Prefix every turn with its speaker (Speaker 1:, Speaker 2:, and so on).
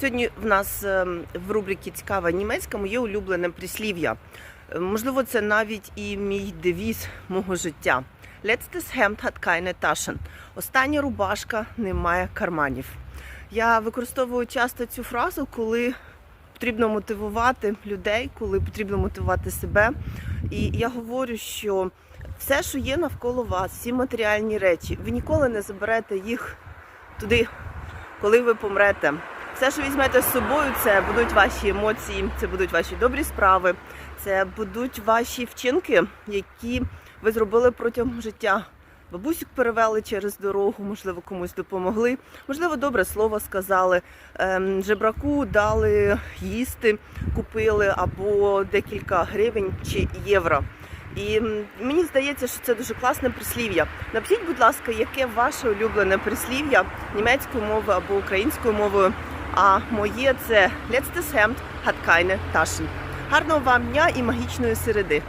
Speaker 1: Сьогодні в нас ем, в рубриці Цікава німецька моє улюблене прислів'я. Е, Можливо, це навіть і мій девіз мого життя. Letztes Hemd hat keine Taschen. Остання рубашка не має карманів. Я використовую часто цю фразу, коли потрібно мотивувати людей, коли потрібно мотивувати себе. І я говорю, що все, що є навколо вас, всі матеріальні речі, ви ніколи не заберете їх туди, коли ви помрете. Все, що візьмете з собою, це будуть ваші емоції, це будуть ваші добрі справи, це будуть ваші вчинки, які ви зробили протягом життя. Бабусю перевели через дорогу, можливо, комусь допомогли, можливо, добре слово сказали, ем, жебраку дали їсти, купили або декілька гривень чи євро. І мені здається, що це дуже класне прислів'я. Напишіть, будь ласка, яке ваше улюблене прислів'я німецькою мовою або українською мовою. А моє це Letztes Hemd hat keine Taschen. Гарного вам дня і магічної середи.